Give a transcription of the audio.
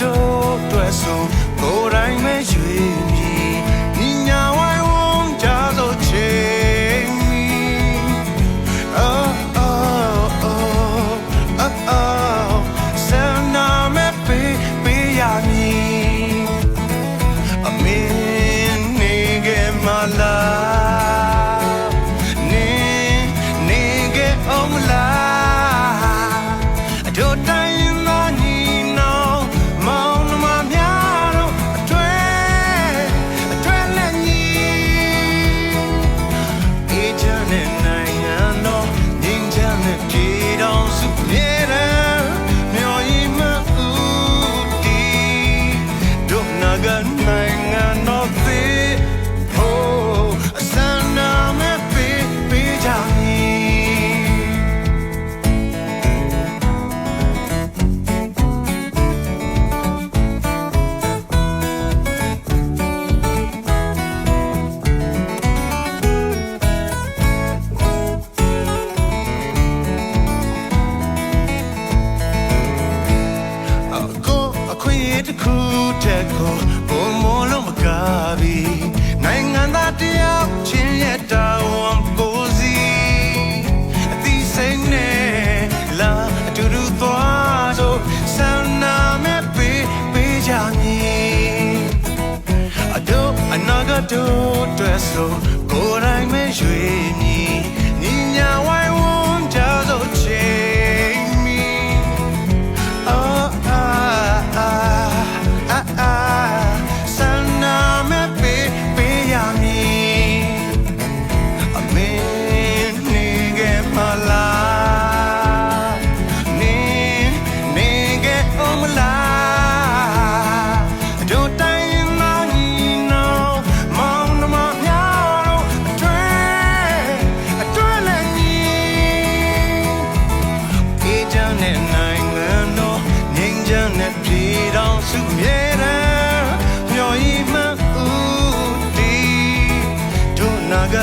တို့တွေ့ဆုံကိုယ်တိုင်းမဲ့ရွေး I got my. တဲ့ကိုဘုံမလုံးမကားပြီနိုင်ငံသားတယောက်ချင်းရဲ့တာဝန်ကိုစီအသီးစိမ့်နဲ့လာအတူတူသွားဆိုဆန္ဒမဲ့ပေးပေးကြမည်အတို့အနာဂတ်တို့တွေ့ဆိုကိုယ်တိုင်မဲ့ရွေးမည် သူအမြဲတမ်းမျှော်ရင်မှဦးဒီတို့နာက